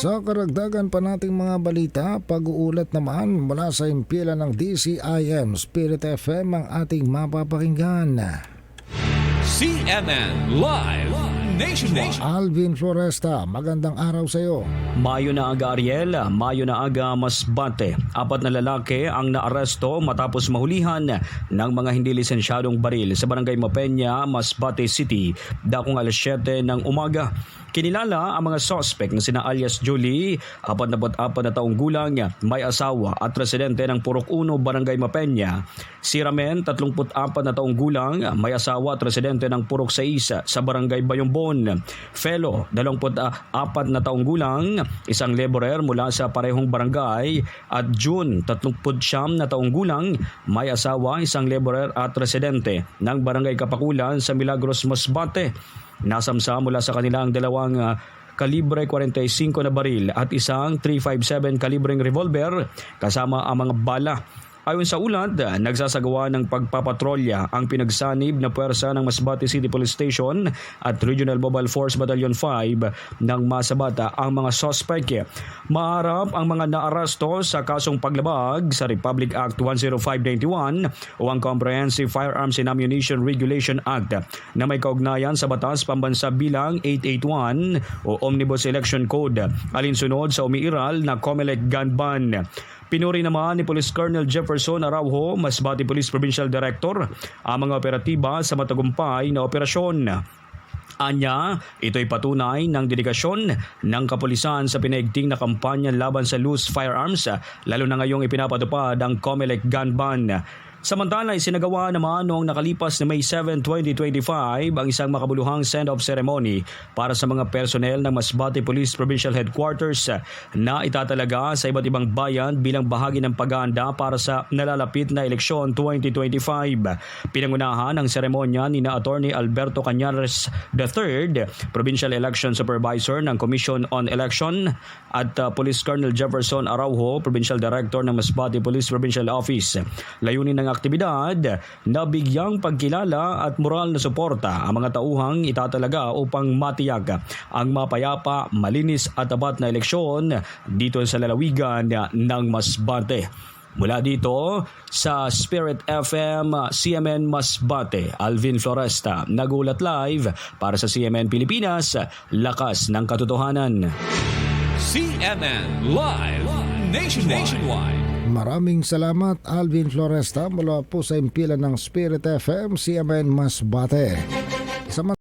Sa karagdagan pa nating mga balita, pag-uulat naman mula sa impila ng DCIM Spirit FM ang ating mapapakinggan. CNN Live Nationwide. Alvin Floresta, magandang araw sa iyo. Mayo na aga Ariel, Mayo na aga Masbate. Apat na lalaki ang naaresto matapos mahulihan ng mga hindi lisensyadong baril sa barangay Mapenya, Masbate City, dakong alas 7 ng umaga. Kinilala ang mga suspect na sina alias Julie, 44 na taong gulang, may asawa at residente ng Purok 1, Barangay Mapenya. Si Ramen, 34 na taong gulang, may asawa at residente ng Purok 6 sa Barangay Bayombon. Fellow, 24 na taong gulang, isang laborer mula sa parehong barangay at June, 39 na taong gulang, may asawa, isang laborer at residente ng Barangay Kapakulan sa Milagros, Masbate. Nasamsa mula sa kanila ang dalawang ah, kalibre 45 na baril at isang 357 kalibreng revolver kasama ang mga bala. Ayon sa ulat, nagsasagawa ng pagpapatrolya ang pinagsanib na puwersa ng Masbate City Police Station at Regional Mobile Force Battalion 5 ng Masabata ang mga suspect. Maharap ang mga naaresto sa kasong paglabag sa Republic Act 10591 o ang Comprehensive Firearms and Ammunition Regulation Act na may kaugnayan sa Batas Pambansa bilang 881 o Omnibus Election Code alinsunod sa umiiral na COMELEC gun ban. Pinuri naman ni Police Colonel Jefferson Araujo, Masbate Police Provincial Director, ang mga operatiba sa matagumpay na operasyon. Anya, ito'y patunay ng dedikasyon ng kapulisan sa pinaigting na kampanya laban sa loose firearms, lalo na ngayong ipinapatupad ang COMELEC gun ban. Samantala, isinagawa naman noong nakalipas na May 7, 2025 ang isang makabuluhang send-off ceremony para sa mga personnel ng Masbate Police Provincial Headquarters na itatalaga sa iba't ibang bayan bilang bahagi ng pag-aanda para sa nalalapit na eleksyon 2025. Pinangunahan ang seremonya ni na Attorney Alberto Cañares III, Provincial Election Supervisor ng Commission on Election at uh, Police Colonel Jefferson Araujo, Provincial Director ng Masbate Police Provincial Office. Layunin ng aktibidad na bigyang pagkilala at moral na suporta ang mga tauhang itatalaga upang matiyag ang mapayapa, malinis at tapat na eleksyon dito sa lalawigan ng Masbate. Mula dito sa Spirit FM CMN Masbate, Alvin Floresta, nagulat live para sa CMN Pilipinas, lakas ng katotohanan. CNN Live Nationwide. Nationwide. Maraming salamat Alvin Floresta mula po sa impila ng Spirit FM CMN Masbate. Sa